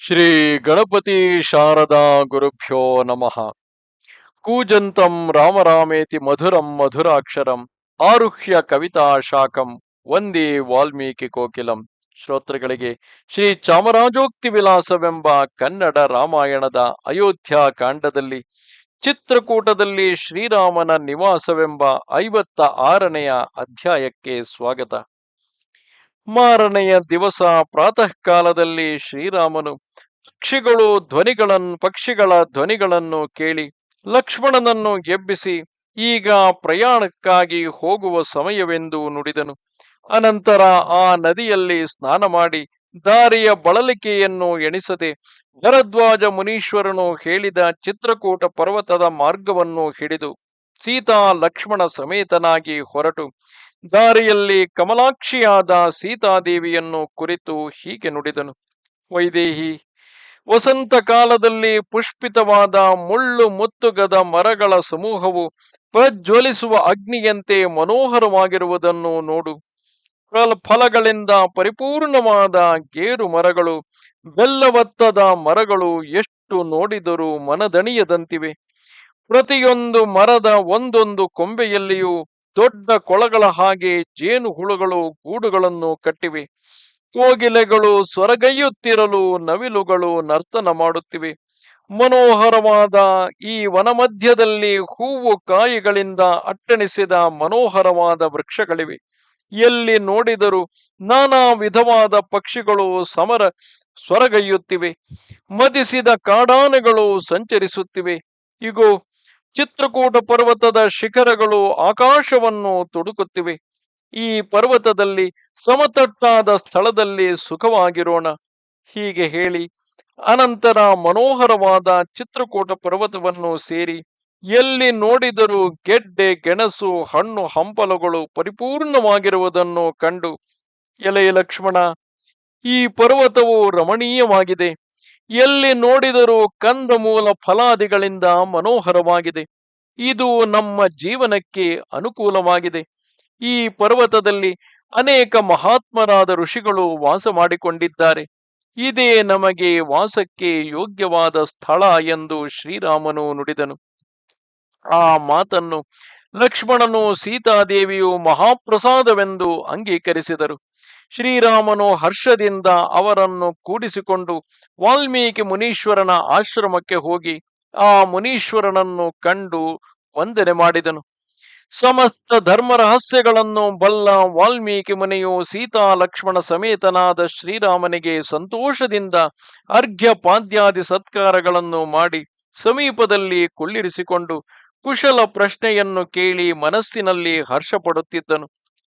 ಶ್ರೀ ಗಣಪತಿ ಶಾರದಾ ಗುರುಭ್ಯೋ ನಮಃ. ಕೂಜಂತಂ ರಾಮರಾಮೇತಿ ಮಧುರಂ ಮಧುರಾಕ್ಷರಂ ಆರುಹ್ಯ ಕವಿತಾ ಶಾಖಂ ವಂದೇ ವಾಲ್ಮೀಕಿ ಕೋಕಿಲಂ. ಶ್ರೋತೃಗಳಿಗೆ ಶ್ರೀ ಚಾಮರಾಜೋಕ್ತಿ ವಿಲಾಸವೆಂಬ ಕನ್ನಡ ರಾಮಾಯಣದ ಅಯೋಧ್ಯ ಕಾಂಡದಲ್ಲಿ ಚಿತ್ರಕೂಟದಲ್ಲಿ ಶ್ರೀರಾಮನ ನಿವಾಸವೆಂಬ ಐವತ್ತ ಆರನೆಯ ಅಧ್ಯಾಯಕ್ಕೆ ಸ್ವಾಗತ. ಮಾರನೆಯ ದಿವಸ ಪ್ರಾತಃ ಕಾಲದಲ್ಲಿ ಶ್ರೀರಾಮನು ಪಕ್ಷಿಗಳು ಧ್ವನಿಗಳನ್ನು ಪಕ್ಷಿಗಳ ಧ್ವನಿಗಳನ್ನು ಕೇಳಿ ಲಕ್ಷ್ಮಣನನ್ನು ಎಬ್ಬಿಸಿ ಈಗ ಪ್ರಯಾಣಕ್ಕಾಗಿ ಹೋಗುವ ಸಮಯವೆಂದು ನುಡಿದನು. ಅನಂತರ ಆ ನದಿಯಲ್ಲಿ ಸ್ನಾನ ಮಾಡಿ ದಾರಿಯ ಬಳಲಿಕೆಯನ್ನು ಎಣಿಸದೆ ಭರದ್ವಾಜ ಮುನೀಶ್ವರನು ಹೇಳಿದ ಚಿತ್ರಕೂಟ ಪರ್ವತದ ಮಾರ್ಗವನ್ನು ಹಿಡಿದು ಸೀತಾ ಲಕ್ಷ್ಮಣ ಸಮೇತನಾಗಿ ಹೊರಟು. ದಾರಿಯಲ್ಲಿ ಕಮಲಾಕ್ಷಿಯಾದ ಸೀತಾದೇವಿಯನ್ನು ಕುರಿತು ಹೀಗೆ ನುಡಿದನು. ವೈದೇಹಿ, ವಸಂತ ಕಾಲದಲ್ಲಿ ಪುಷ್ಪಿತವಾದ ಮುಳ್ಳು ಮುತ್ತುಗದ ಮರಗಳ ಸಮೂಹವು ಪ್ರಜ್ವಲಿಸುವ ಅಗ್ನಿಯಂತೆ ಮನೋಹರವಾಗಿರುವುದನ್ನು ನೋಡು. ಫಲ- ಫಲಗಳಿಂದ ಪರಿಪೂರ್ಣವಾದ ಗೇರು ಮರಗಳು, ಬೆಲ್ಲವತ್ತದ ಮರಗಳು ಎಷ್ಟು ನೋಡಿದರೂ ಮನದಣಿಯದಂತಿವೆ. ಪ್ರತಿಯೊಂದು ಮರದ ಒಂದೊಂದು ಕೊಂಬೆಯಲ್ಲಿಯೂ ದೊಡ್ಡ ಕೊಳಗಳ ಹಾಗೆ ಜೇನು ಹುಳುಗಳು ಗೂಡುಗಳನ್ನು ಕಟ್ಟಿವೆ. ಕೋಗಿಲೆಗಳು ಸ್ವರಗೈಯುತ್ತಿರಲು ನವಿಲುಗಳು ನರ್ತನ ಮಾಡುತ್ತಿವೆ. ಮನೋಹರವಾದ ಈ ವನಮಧ್ಯದಲ್ಲಿ ಹೂವು ಕಾಯಿಗಳಿಂದ ಅಟ್ಟಣಿಸಿದ ಮನೋಹರವಾದ ವೃಕ್ಷಗಳಿವೆ. ಎಲ್ಲಿ ನೋಡಿದರೂ ನಾನಾ ವಿಧವಾದ ಪಕ್ಷಿಗಳು ಸಮರ ಸ್ವರಗೈಯುತ್ತಿವೆ. ಮದಿಸಿದ ಕಾಡಾನೆಗಳು ಸಂಚರಿಸುತ್ತಿವೆ. ಇಗೋ ಚಿತ್ರಕೂಟ ಪರ್ವತದ ಶಿಖರಗಳು ಆಕಾಶವನ್ನು ತುಡುಕುತ್ತಿವೆ. ಈ ಪರ್ವತದಲ್ಲಿ ಸಮತಟ್ಟಾದ ಸ್ಥಳದಲ್ಲಿ ಸುಖವಾಗಿರೋಣ. ಹೀಗೆ ಹೇಳಿ ಅನಂತರ ಮನೋಹರವಾದ ಚಿತ್ರಕೂಟ ಪರ್ವತವನ್ನು ಸೇರಿ ಎಲ್ಲಿ ನೋಡಿದರೂ ಗೆಡ್ಡೆ, ಗೆಣಸು, ಹಣ್ಣು, ಹಂಪಲುಗಳು ಪರಿಪೂರ್ಣವಾಗಿರುವುದನ್ನು ಕಂಡು ಎಲೆಯ ಲಕ್ಷ್ಮಣ, ಈ ಪರ್ವತವು ರಮಣೀಯವಾಗಿದೆ. ಎಲ್ಲಿ ನೋಡಿದರೂ ಕಂದಮೂಲ ಫಲಾದಿಗಳಿಂದ ಮನೋಹರವಾಗಿದೆ. ಇದು ನಮ್ಮ ಜೀವನಕ್ಕೆ ಅನುಕೂಲವಾಗಿದೆ. ಈ ಪರ್ವತದಲ್ಲಿ ಅನೇಕ ಮಹಾತ್ಮರಾದ ಋಷಿಗಳು ವಾಸ ಮಾಡಿಕೊಂಡಿದ್ದಾರೆ. ಇದೇ ನಮಗೆ ವಾಸಕ್ಕೆ ಯೋಗ್ಯವಾದ ಸ್ಥಳ ಎಂದು ಶ್ರೀರಾಮನು ನುಡಿದನು. ಆ ಮಾತನ್ನು ಲಕ್ಷ್ಮಣನು ಸೀತಾದೇವಿಯು ಮಹಾಪ್ರಸಾದವೆಂದು ಅಂಗೀಕರಿಸಿದರು. ಶ್ರೀರಾಮನು ಹರ್ಷದಿಂದ ಅವರನ್ನು ಕೂಡಿಸಿಕೊಂಡು ವಾಲ್ಮೀಕಿ ಮುನೀಶ್ವರನ ಆಶ್ರಮಕ್ಕೆ ಹೋಗಿ ಆ ಮುನೀಶ್ವರನನ್ನು ಕಂಡು ವಂದನೆ ಮಾಡಿದನು. ಸಮಸ್ತ ಧರ್ಮ ರಹಸ್ಯಗಳನ್ನು ಬಲ್ಲ ವಾಲ್ಮೀಕಿ ಮುನಿಯು ಸೀತಾ ಲಕ್ಷ್ಮಣ ಸಮೇತನಾದ ಶ್ರೀರಾಮನಿಗೆ ಸಂತೋಷದಿಂದ ಅರ್ಘ್ಯ ಪಾದ್ಯಾದಿ ಸತ್ಕಾರಗಳನ್ನು ಮಾಡಿ ಸಮೀಪದಲ್ಲಿ ಕುಳ್ಳಿರಿಸಿಕೊಂಡು ಕುಶಲ ಪ್ರಶ್ನೆಯನ್ನು ಕೇಳಿ ಮನಸ್ಸಿನಲ್ಲಿ ಹರ್ಷಪಡುತ್ತಿದ್ದನು.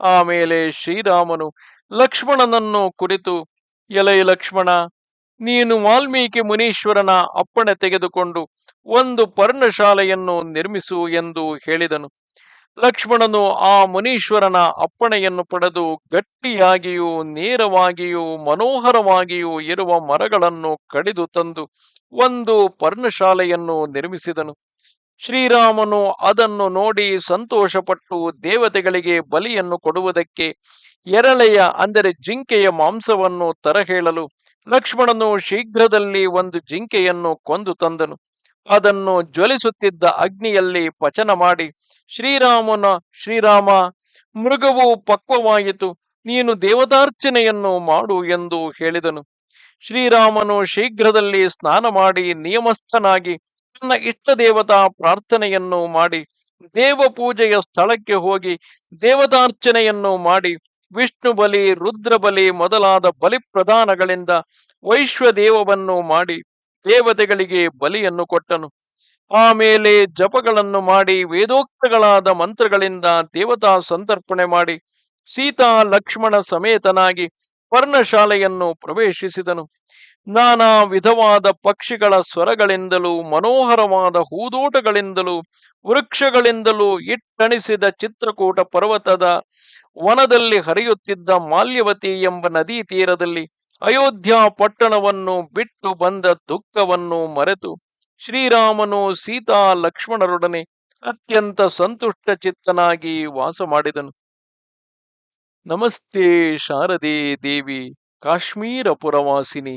ಆಮೇಲೆ ಶ್ರೀರಾಮನು ಲಕ್ಷ್ಮಣನನ್ನು ಕುರಿತು, ಎಲೈ ಲಕ್ಷ್ಮಣ, ನೀನು ವಾಲ್ಮೀಕಿ ಮುನೀಶ್ವರನ ಅಪ್ಪಣೆ ತೆಗೆದುಕೊಂಡು ಒಂದು ಪರ್ಣಶಾಲೆಯನ್ನು ನಿರ್ಮಿಸು ಎಂದು ಹೇಳಿದನು. ಲಕ್ಷ್ಮಣನು ಆ ಮುನೀಶ್ವರನ ಅಪ್ಪಣೆಯನ್ನು ಪಡೆದು ಗಟ್ಟಿಯಾಗಿಯೂ, ನೇರವಾಗಿಯೂ, ಮನೋಹರವಾಗಿಯೂ ಇರುವ ಮರಗಳನ್ನು ಕಡಿದು ತಂದು ಒಂದು ಪರ್ಣಶಾಲೆಯನ್ನು ನಿರ್ಮಿಸಿದನು. ಶ್ರೀರಾಮನು ಅದನ್ನು ನೋಡಿ ಸಂತೋಷಪಟ್ಟು ದೇವತೆಗಳಿಗೆ ಬಲಿಯನ್ನು ಕೊಡುವುದಕ್ಕೆ ಎರಳೆಯ, ಅಂದರೆ ಜಿಂಕೆಯ ಮಾಂಸವನ್ನು ತರಹೇಳಲು ಲಕ್ಷ್ಮಣನು ಶೀಘ್ರದಲ್ಲಿ ಒಂದು ಜಿಂಕೆಯನ್ನು ಕೊಂದು ತಂದನು. ಅದನ್ನು ಜ್ವಲಿಸುತ್ತಿದ್ದ ಅಗ್ನಿಯಲ್ಲಿ ಪಚನ ಮಾಡಿ, ಶ್ರೀರಾಮನ, ಶ್ರೀರಾಮ, ಮೃಗವು ಪಕ್ವವಾಯಿತು, ನೀನು ದೇವತಾರ್ಚನೆಯನ್ನು ಮಾಡು ಎಂದು ಹೇಳಿದನು. ಶ್ರೀರಾಮನು ಶೀಘ್ರದಲ್ಲಿ ಸ್ನಾನ ಮಾಡಿ ನಿಯಮಸ್ಥನಾಗಿ ತನ್ನ ಇಷ್ಟ ದೇವತಾ ಪ್ರಾರ್ಥನೆಯನ್ನು ಮಾಡಿ ದೇವ ಪೂಜೆಯ ಸ್ಥಳಕ್ಕೆ ಹೋಗಿ ದೇವತಾರ್ಚನೆಯನ್ನು ಮಾಡಿ, ವಿಷ್ಣು ಬಲಿ, ರುದ್ರ ಬಲಿ ಮೊದಲಾದ ಬಲಿ ಪ್ರದಾನಗಳಿಂದ ವೈಶ್ವದೇವವನ್ನು ಮಾಡಿ, ದೇವತೆಗಳಿಗೆ ಬಲಿಯನ್ನು ಕೊಟ್ಟನು. ಆಮೇಲೆ ಜಪಗಳನ್ನು ಮಾಡಿ, ವೇದೋಕ್ತಗಳಾದ ಮಂತ್ರಗಳಿಂದ ದೇವತಾ ಸಂತರ್ಪಣೆ ಮಾಡಿ, ಸೀತಾ ಲಕ್ಷ್ಮಣ ಸಮೇತನಾಗಿ ಪರ್ಣಶಾಲೆಯನ್ನು ಪ್ರವೇಶಿಸಿದನು. ನಾನಾ ವಿಧವಾದ ಪಕ್ಷಿಗಳ ಸ್ವರಗಳಿಂದಲೂ, ಮನೋಹರವಾದ ಹೂದೋಟಗಳಿಂದಲೂ, ವೃಕ್ಷಗಳಿಂದಲೂ ಇಟ್ಟಣಿಸಿದ ಚಿತ್ರಕೂಟ ಪರ್ವತದ ವನದಲ್ಲಿ ಹರಿಯುತ್ತಿದ್ದ ಮಾಲ್ಯವತಿ ಎಂಬ ನದಿ ತೀರದಲ್ಲಿ ಅಯೋಧ್ಯ ಪಟ್ಟಣವನ್ನು ಬಿಟ್ಟು ಬಂದ ದುಃಖವನ್ನು ಮರೆತು, ಶ್ರೀರಾಮನು ಸೀತಾ ಲಕ್ಷ್ಮಣರೊಡನೆ ಅತ್ಯಂತ ಸಂತುಷ್ಟ ಚಿತ್ತನಾಗಿ ವಾಸ ಮಾಡಿದನು. ನಮಸ್ತೆ ಶಾರದೆ ದೇವಿ, ಕಾಶ್ಮೀರ ಪುರವಾಸಿನಿ.